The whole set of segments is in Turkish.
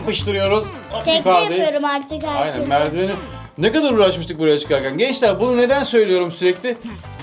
yapıştırıyoruz. Hop, Tekme yukarıdayız. yapıyorum artık artık. Aynen merdiveni. Ne kadar uğraşmıştık buraya çıkarken. Gençler bunu neden söylüyorum sürekli?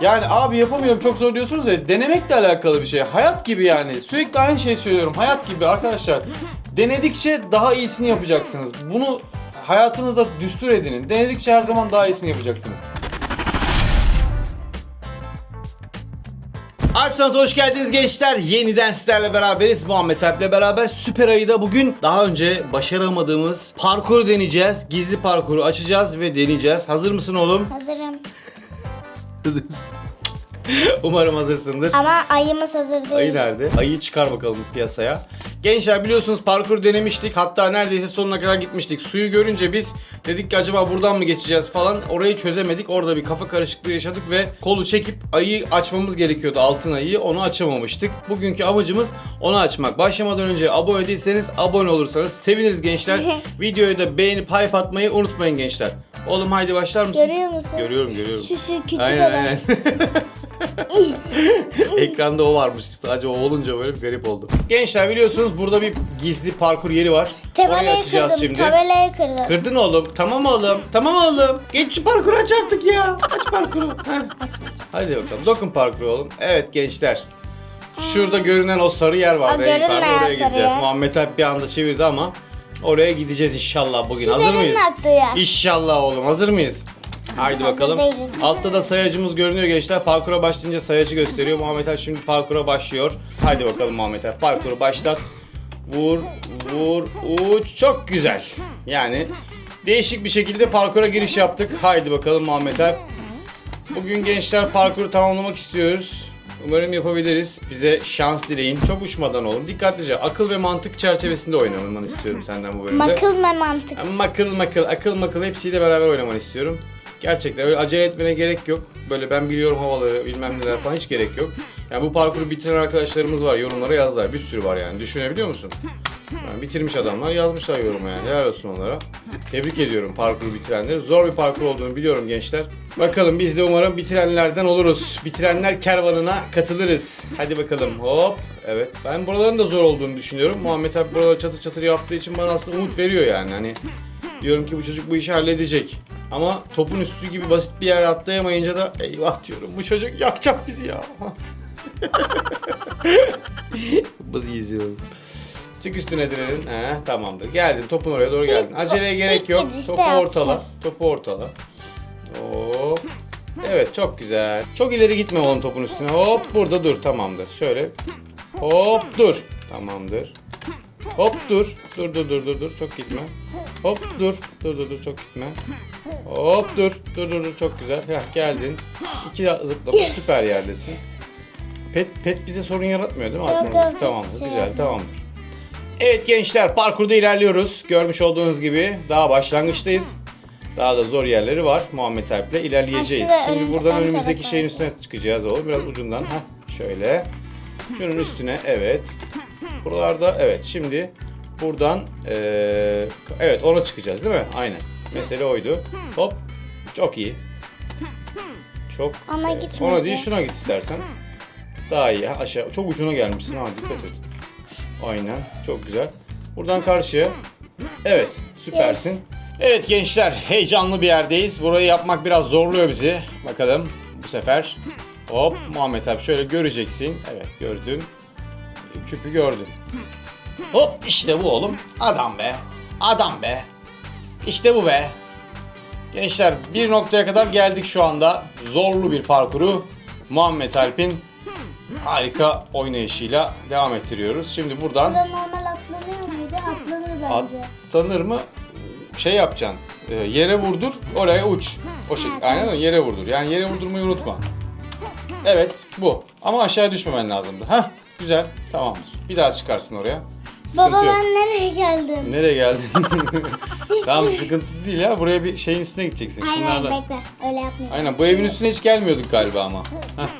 Yani abi yapamıyorum çok zor diyorsunuz ya denemekle alakalı bir şey. Hayat gibi yani. Sürekli aynı şeyi söylüyorum. Hayat gibi arkadaşlar. Denedikçe daha iyisini yapacaksınız. Bunu hayatınızda düstur edinin. Denedikçe her zaman daha iyisini yapacaksınız. Alp Sanat'a hoş geldiniz gençler. Yeniden sizlerle beraberiz. Muhammed Alp'le beraber Süper Ayı'da bugün daha önce başaramadığımız parkuru deneyeceğiz. Gizli parkuru açacağız ve deneyeceğiz. Hazır mısın oğlum? Hazırım. Hazır mısın? Umarım hazırsındır. Ama ayımız hazır değil. Ayı nerede? Ayıyı çıkar bakalım piyasaya. Gençler biliyorsunuz parkur denemiştik. Hatta neredeyse sonuna kadar gitmiştik. Suyu görünce biz dedik ki acaba buradan mı geçeceğiz falan. Orayı çözemedik. Orada bir kafa karışıklığı yaşadık ve kolu çekip ayıyı açmamız gerekiyordu. Altın ayıyı. Onu açamamıştık. Bugünkü amacımız onu açmak. Başlamadan önce abone değilseniz abone olursanız seviniriz gençler. Videoyu da beğenip hype atmayı unutmayın gençler. Oğlum haydi başlar mısın? Görüyor musun? Görüyorum görüyorum. Şu şu küçük Aynen olan. aynen. Ekranda o varmış. Sadece o olunca böyle bir garip oldu. Gençler biliyorsunuz burada bir gizli parkur yeri var. Orayı Tabelayı açacağız kırdım. şimdi. Tabelayı kırdım. Kırdın oğlum. Tamam oğlum. Tamam oğlum. Geç şu parkuru aç artık ya. Aç parkuru. Heh. Hadi bakalım. Dokun parkuru oğlum. Evet gençler. Şurada görünen o sarı yer vardı. O en yukarıda. görünmeyen oraya sarı gideceğiz. yer. Muhammed Alp bir anda çevirdi ama oraya gideceğiz inşallah bugün. Hazır mıyız? aktığı yer. İnşallah oğlum. Hazır mıyız? Haydi bakalım. değiliz. Altta da sayacımız görünüyor gençler. Parkura başlayınca sayacı gösteriyor. Muhammed Ali şimdi parkura başlıyor. Haydi bakalım Muhammed Ali. Parkuru başlat. Vur, vur, uç. Çok güzel. Yani değişik bir şekilde parkura giriş yaptık. Haydi bakalım Muhammed Ali. Bugün gençler parkuru tamamlamak istiyoruz. Umarım yapabiliriz. Bize şans dileyin. Çok uçmadan olun. Dikkatlice akıl ve mantık çerçevesinde oynamanı istiyorum senden bu bölümde. Makıl ve mantık. Yani Makıl makıl, akıl makıl hepsiyle beraber oynamanı istiyorum. Gerçekten öyle acele etmene gerek yok. Böyle ben biliyorum havaları bilmem neler falan hiç gerek yok. Yani bu parkuru bitiren arkadaşlarımız var yorumlara yazlar. Bir sürü var yani düşünebiliyor musun? Yani bitirmiş adamlar yazmışlar yoruma yani helal olsun onlara. Tebrik ediyorum parkuru bitirenleri. Zor bir parkur olduğunu biliyorum gençler. Bakalım biz de umarım bitirenlerden oluruz. Bitirenler kervanına katılırız. Hadi bakalım hop. Evet ben buraların da zor olduğunu düşünüyorum. Muhammed abi buraları çatır çatır yaptığı için bana aslında umut veriyor yani. Hani diyorum ki bu çocuk bu işi halledecek. Ama topun üstü gibi basit bir yere atlayamayınca da eyvah diyorum bu çocuk yakacak bizi ya. Bizi izliyorum. Çık üstüne direnin. He, tamamdır. Geldin topun oraya doğru geldin. Aceleye gerek yok. Topu ortala. Topu ortala. Hop. Evet çok güzel. Çok ileri gitme oğlum topun üstüne. Hop burada dur tamamdır. Şöyle. Hop dur. Tamamdır. Hop dur. Dur dur dur dur dur çok gitme. Hop dur. Dur dur dur çok gitme. Hop dur. Dur dur dur çok güzel. Heh, geldin. İki zıplama Yes. süper yerdesin. Pet pet bize sorun yaratmıyor değil mi? Yok, yok, Tamamdır. hiçbir şey güzel yapmıyor. tamamdır. Evet gençler parkurda ilerliyoruz. Görmüş olduğunuz gibi daha başlangıçtayız. Daha da zor yerleri var. Muhammed Alp'le ilerleyeceğiz. Ha, şurada Şimdi buradan ön önümüzdeki tarafa. şeyin üstüne çıkacağız oğlum. Biraz ucundan. Heh, şöyle. Şunun üstüne evet. Buralarda evet şimdi buradan eee, evet ona çıkacağız değil mi? Aynen. Mesele oydu. Hop. Çok iyi. Çok. Ona evet. gitme Ona değil şuna git istersen. Daha iyi. Aşağı. Çok ucuna gelmişsin ha dikkat et. Aynen. Çok güzel. Buradan karşıya. Evet. Süpersin. Evet gençler heyecanlı bir yerdeyiz. Burayı yapmak biraz zorluyor bizi. Bakalım bu sefer. Hop Muhammed abi şöyle göreceksin. Evet gördüm. Küpü gördün. Hop işte bu oğlum. Adam be. Adam be. İşte bu be. Gençler bir noktaya kadar geldik şu anda. Zorlu bir parkuru Muhammed Alp'in harika oynayışıyla devam ettiriyoruz. Şimdi buradan Burada normal atlanıyor muydu? Atlanır bence. atlanır mı? Şey yapacaksın. e, Yere vurdur, oraya uç. O şey. Aynen öyle yere vurdur. Yani yere vurdurmayı unutma. Evet, bu. Ama aşağı düşmemen lazımdı. Hah, güzel. Tamamdır. Bir daha çıkarsın oraya. Sıkıntı Baba yok. ben nereye geldim? Nereye geldin? tamam sıkıntı değil ya. Buraya bir şeyin üstüne gideceksin. Aynen Şunlardan. bekle. Öyle yapmayayım. Aynen bu evin üstüne hiç gelmiyorduk galiba ama.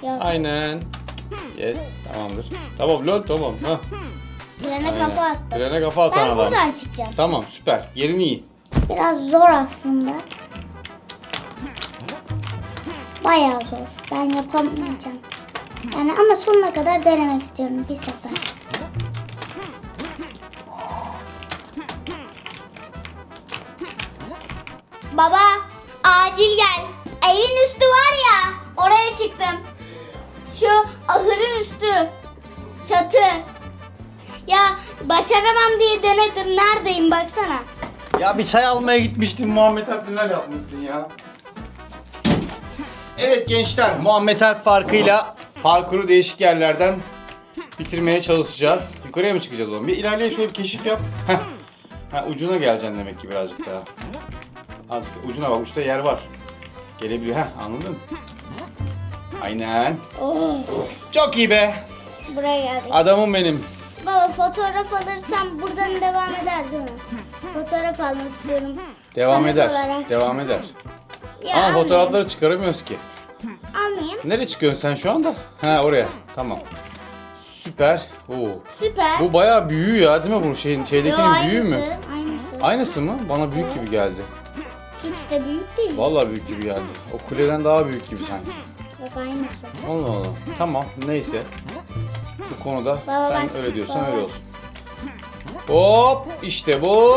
Yok. aynen. Yes, tamamdır. Tamam lol tamam. Hah. Trene aynen. kafa attım. Trene kafa atan Ben adam. buradan çıkacağım. Tamam süper. Yerin iyi. Biraz zor aslında. Bayağı zor. Ben yapamayacağım. Yani ama sonuna kadar denemek istiyorum bir sefer. Baba acil gel. Evin üstü var ya oraya çıktım. Şu ahırın üstü. Çatı. Ya başaramam diye denedim. Neredeyim baksana. Ya bir çay almaya gitmiştim Muhammed Alp neler yapmışsın ya. Evet gençler Muhammed Alp farkıyla parkuru değişik yerlerden bitirmeye çalışacağız. Yukarıya mı çıkacağız oğlum? Bir ilerleyin şöyle bir keşif yap. Heh. Ha, ucuna geleceksin demek ki birazcık daha. Azıcık ucuna bak uçta yer var. Gelebiliyor. Heh anladın mı? Aynen. Oh, Çok iyi be. buraya geldik. Adamım benim. Baba fotoğraf alırsam buradan devam eder değil mi? Fotoğraf almak istiyorum. Devam Kanıt eder. olarak. Devam eder. Ya Ama almayayım. fotoğrafları çıkaramıyoruz ki. Almayayım. Nereye çıkıyorsun sen şu anda? Ha oraya. Tamam. Süper. Oo. Süper. Bu bayağı büyüğü ya değil mi bu şeyin Yo, şeydekinin büyüğü mü? aynısı, Aynısı. Aynısı mı? Bana büyük gibi geldi. Hiç de büyük değil. Vallahi büyük gibi geldi. O kuleden daha büyük gibi sanki. Yok aynısı. Allah Allah. Tamam neyse. Bu konuda Baba sen bak, öyle diyorsan baba. öyle olsun. Hop işte bu.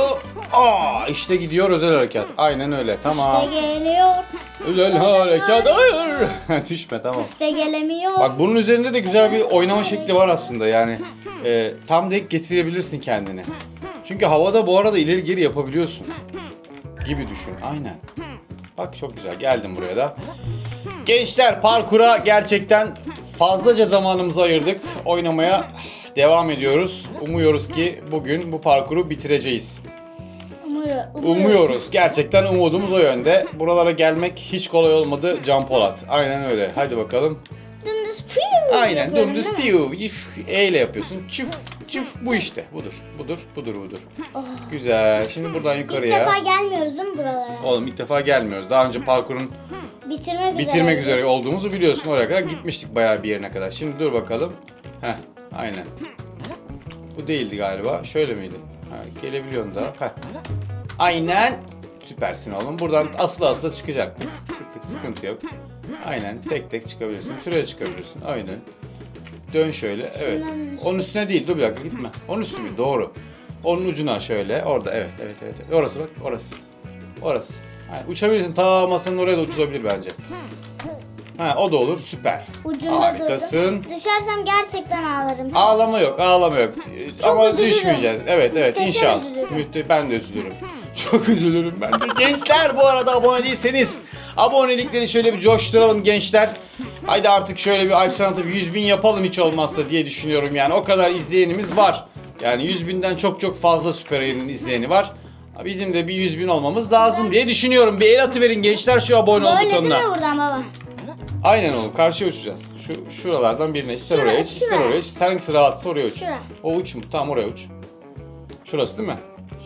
Aa işte gidiyor özel harekat. Aynen öyle. Tamam. İşte geliyor. Özel harekat. Hayır. Düşme tamam. İşte gelemiyor. Bak bunun üzerinde de güzel bir oynama şekli var aslında yani. e, tam denk getirebilirsin kendini. Çünkü havada bu arada ileri geri yapabiliyorsun. Gibi düşün. Aynen. Bak çok güzel. Geldim buraya da. Gençler parkura gerçekten fazlaca zamanımızı ayırdık. Oynamaya devam ediyoruz. Umuyoruz ki bugün bu parkuru bitireceğiz. Umuyorum. Umuyoruz. Gerçekten umudumuz o yönde. Buralara gelmek hiç kolay olmadı Can Polat. Aynen öyle. Hadi bakalım. Aynen dümdüz fiu, e ile yapıyorsun. Çuf, çuf bu işte. Budur, budur, budur, budur. Güzel. Şimdi buradan Oh. İlk yukarıya. defa gelmiyoruz değil mi buralara? Oğlum ilk defa gelmiyoruz. Daha önce parkurun Bitirmek, bitirmek üzere. üzere olduğumuzu biliyorsun. Oraya kadar gitmiştik bayağı bir yerine kadar. Şimdi dur bakalım. Heh, aynen. Bu değildi galiba. Şöyle miydi? Ha, gelebiliyorsun da. Heh. Aynen. Süpersin oğlum. Buradan asla asla çıkacaktık. Tık tık sıkıntı yok. Aynen tek tek çıkabilirsin. Şuraya çıkabilirsin. Aynen. Dön şöyle. Evet. Onun üstüne değil. Dur bir dakika gitme. Onun üstü mü? Doğru. Onun ucuna şöyle. Orada. Evet. Evet. Evet. evet. Orası bak. Orası. Orası. Yani uçabilirsin. Ta masanın oraya da uçulabilir bence. Ha o da olur. Süper. Ucunda Harikasın. durdum. Düşersem gerçekten ağlarım. Ağlama yok, ağlama yok. Ama üzülürüm. düşmeyeceğiz. Evet, evet Muhteşem inşallah. üzülürüm. Mütte ben de üzülürüm. Çok üzülürüm ben de. Gençler bu arada abone değilseniz abonelikleri şöyle bir coşturalım gençler. Haydi artık şöyle bir Alp Sanat'ı bir 100 bin yapalım hiç olmazsa diye düşünüyorum yani. O kadar izleyenimiz var. Yani 100 binden çok çok fazla Süper Yayın'ın izleyeni var. Bizim de bir 100 bin olmamız lazım diye düşünüyorum. Bir el atıverin gençler şu abone ol Böyle değil butonuna. mi buradan baba? Aynen oğlum karşıya uçacağız. Şu şuralardan birine ister Şura, oraya uç, ister şura. oraya uç. Sen hangisi rahatsa oraya uç. Şura. O uç mu? Tamam oraya uç. Şurası değil mi?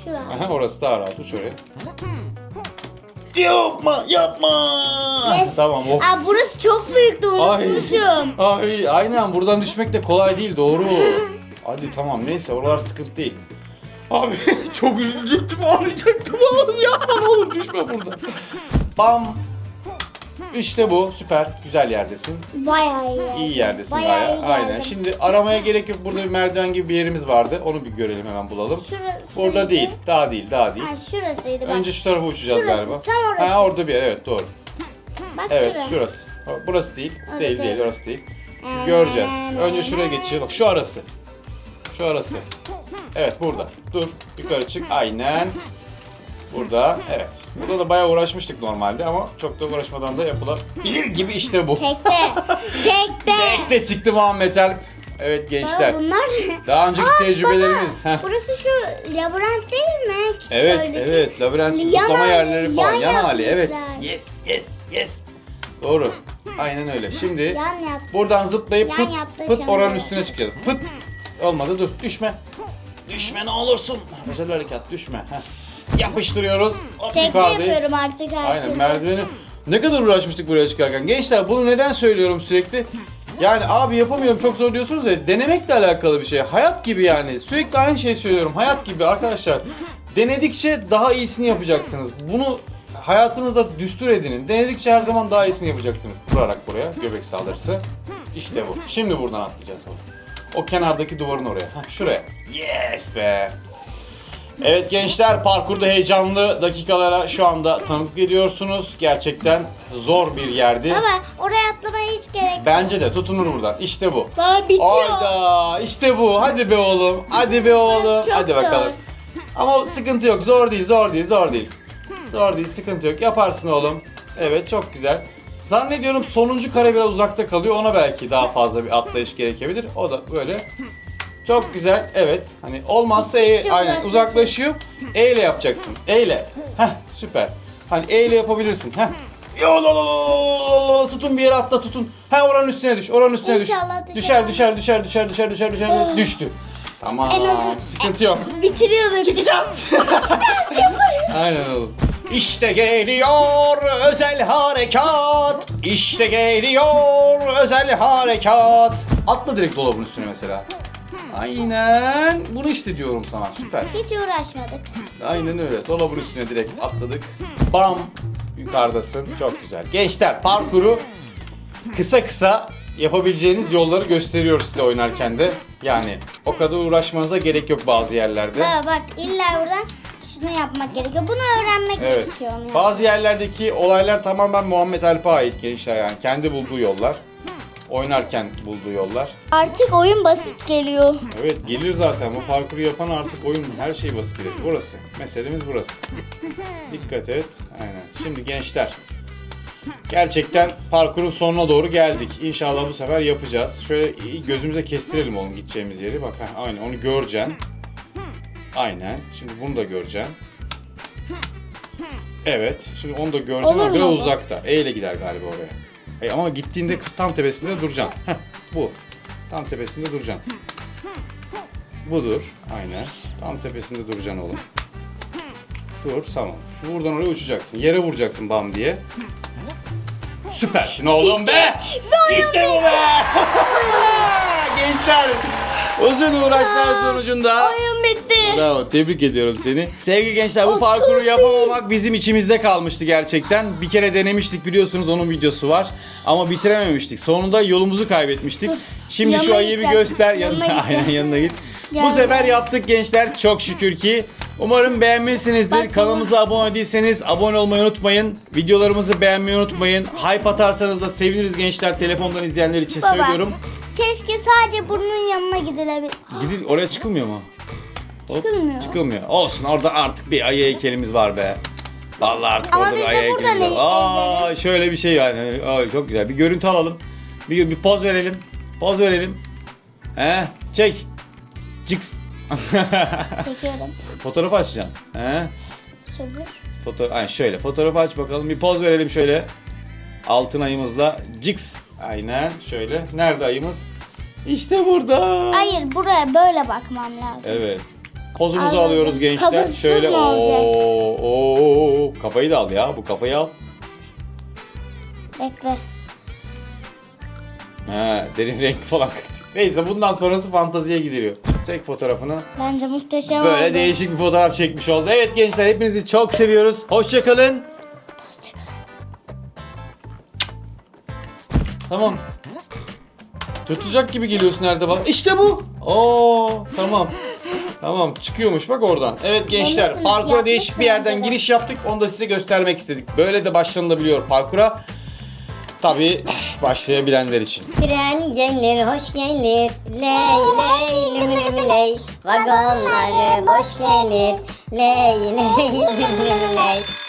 Şura. Aha orası daha rahat uç oraya. Yapma yapma. Yes. Tamam oh. Aa, burası çok büyüktü Ay. unutmuşum. Ay aynen buradan düşmek de kolay değil doğru. Hadi tamam neyse oralar sıkıntı değil. Abi çok üzülecektim ağlayacaktım oğlum yapma ne olur düşme burada. Bam. İşte bu süper güzel yerdesin. Bayağı iyi. İyi yerdesin Bayağı bayağı. iyi Aynen. geldim. Şimdi aramaya gerek yok. Burada bir merdiven gibi bir yerimiz vardı. Onu bir görelim hemen bulalım. Şurası. Burada değil. Daha değil. Daha değil. Ha şurasıydı bak. Önce şu tarafa uçacağız Şurası, galiba. tam orası. Ha orada bir yer. Evet doğru. bak Evet şura. şurası. Burası değil. Orada değil değil. değil. Orası değil. Göreceğiz. Önce şuraya geçeceğiz. Bak şu arası. Şu arası. Evet burada. Dur. Yukarı çık. Aynen. Burada. Evet. Burada da bayağı uğraşmıştık normalde ama çok da uğraşmadan da yapılabilir gibi işte bu. Tekte. Tekte. Tek de çıktı Muhammed Alp. Evet gençler. Baba bunlar ne? Daha önceki Aa, tecrübelerimiz. Heh. burası şu labirent değil mi? Evet, evet. Labirent Yan zıplama yerleri falan. yan Yan, hali. Evet. yapmışlar. Yes, yes, yes. Doğru. Aynen öyle. Şimdi Yan buradan zıplayıp Yan pıt yaptığı pıt için oranın üstüne çıkacağız. Pıt. Olmadı dur. Düşme. Düşme ne olursun. Özel harekat düşme. Heh. Yapıştırıyoruz. Hop Tekte yukarıdayız. yapıyorum artık her Aynen türlü. merdiveni. Ne kadar uğraşmıştık buraya çıkarken. Gençler bunu neden söylüyorum sürekli? Yani abi yapamıyorum çok zor diyorsunuz ya denemekle alakalı bir şey. Hayat gibi yani. Sürekli aynı şeyi söylüyorum. Hayat gibi arkadaşlar. Denedikçe daha iyisini yapacaksınız. Bunu hayatınızda düstur edinin. Denedikçe her zaman daha iyisini yapacaksınız. Vurarak buraya göbek saldırısı. İşte bu. Şimdi buradan atlayacağız bunu. O kenardaki duvarın oraya. Heh, şuraya. Yes be. Evet gençler parkurda heyecanlı dakikalara şu anda tanıklık ediyorsunuz. Gerçekten zor bir yerdi. Baba oraya atlamaya hiç gerek yok. Bence de tutunur buradan. İşte bu. Baba bitiyor. Ayda işte bu. Hadi be oğlum. Hadi be oğlum. Çok Hadi bakalım. Ama sıkıntı yok. Zor değil, zor değil, zor değil. Zor değil, sıkıntı yok. Yaparsın oğlum. Evet, çok güzel. Zannediyorum sonuncu kare biraz uzakta kalıyor. Ona belki daha fazla bir atlayış gerekebilir. O da böyle. Çok güzel. Evet. Hani olmazsa E aynen uzaklaşıyor. E ile yapacaksın. E ile. Heh, süper. Hani E ile yapabilirsin. Heh. Yo, tutun bir yere atla tutun. Ha oranın üstüne düş. Oranın üstüne düş. İnşallah Düşer düşer. düşer düşer düşer düşer düşer düşer. Düştü. Tamam. En azı- Sıkıntı yok. Bitiriyordur. Çıkacağız. Aynen oğlum. İşte geliyor özel harekat. İşte geliyor özel harekat. Atla direkt dolabın üstüne mesela. Aynen. Bunu işte diyorum sana. Süper. Hiç uğraşmadık. Aynen öyle. Dolabın üstüne direkt atladık. Bam! Yukarıdasın. Çok güzel. Gençler parkuru kısa kısa yapabileceğiniz yolları gösteriyoruz size oynarken de. Yani o kadar uğraşmanıza gerek yok bazı yerlerde. Baba bak illa buradan şunu yapmak gerekiyor. Bunu öğrenmek Evet. gerekiyor. onu Bazı yerlerdeki olaylar tamamen Muhammed Alp'e ait gençler yani. Kendi bulduğu yollar. Oynarken bulduğu yollar. Artık oyun basit geliyor. Evet gelir zaten. Bu parkuru yapan artık oyun her şey basit gelir. Burası. Meselemiz burası. Dikkat et. Aynen. Şimdi gençler. Gerçekten parkurun sonuna doğru geldik. İnşallah bu sefer yapacağız. Şöyle gözümüze kestirelim oğlum gideceğimiz yeri. Bak ha, aynen onu göreceksin. Aynen. Şimdi bunu da göreceksin. Evet. Şimdi onu da göreceksin Olur mu biraz uzakta. E ile gider galiba oraya. Hayır, ama gittiğinde tam tepesinde duracaksın. Heh, bu. Tam tepesinde duracaksın. Budur. Aynen. Tam tepesinde duracaksın oğlum. Dur tamam. Şu buradan oraya uçacaksın. Yere vuracaksın bam diye. Süpersin oğlum be! İşte bu be! Gençler uzun uğraşlar sonucunda Bitti. Bravo, tebrik ediyorum seni. Sevgili gençler bu parkuru yapamamak bizim içimizde kalmıştı gerçekten. Bir kere denemiştik biliyorsunuz onun videosu var. Ama bitirememiştik. Sonunda yolumuzu kaybetmiştik. Dur, Şimdi şu yanına ayıyı bir gideceğim. göster. Yanına Yanına, gideceğim. aynen yanına git. Bu Gel. sefer yaptık gençler çok şükür ki. Umarım beğenmişsinizdir. Bak, Kanalımıza abone değilseniz abone olmayı unutmayın. Videolarımızı beğenmeyi unutmayın. Hype atarsanız da seviniriz gençler. Telefondan izleyenler için Baba söylüyorum. keşke sadece burnun yanına gidilebilir. Gidin oraya çıkılmıyor mu? Hop, Çıkılmıyor. Çıkılmıyor. Olsun orada artık bir ayı heykelimiz var be. Vallahi artık Ama orada biz bir de ayı burada heykelimiz ne var. Aa, şöyle bir şey yani. Aa, çok güzel. Bir görüntü alalım. Bir, bir poz verelim. Poz verelim. He? Çek. Cix. Çekiyorum. Fotoğraf açacaksın. He? Şöyle. Foto Aynen şöyle. Fotoğrafı aç bakalım. Bir poz verelim şöyle. Altın ayımızla. Cix. Aynen şöyle. Nerede ayımız? İşte burada. Hayır buraya böyle bakmam lazım. Evet. Pozumuzu Anladım. alıyoruz gençler. Kafasız Şöyle mı olacak? oo, oo, kafayı da al ya. Bu kafayı al. Bekle. He, derin renk falan katıyor. Neyse bundan sonrası fantaziye gidiliyor. Çek fotoğrafını. Bence muhteşem Böyle oldu. değişik bir fotoğraf çekmiş oldu. Evet gençler hepinizi çok seviyoruz. Hoşçakalın. Tamam. Tutacak gibi geliyorsun nerede bak. İşte bu. Oo tamam. Tamam çıkıyormuş bak oradan. Evet gençler parkura değişik bir yerden giriş yaptık. Onu da size göstermek istedik. Böyle de başlanılabiliyor parkura. Tabii başlayabilenler için. Tren gelir, hoş gelir. Ley ley lüm lüm ley. Vagonları boş gelir. Ley ley lüm lüm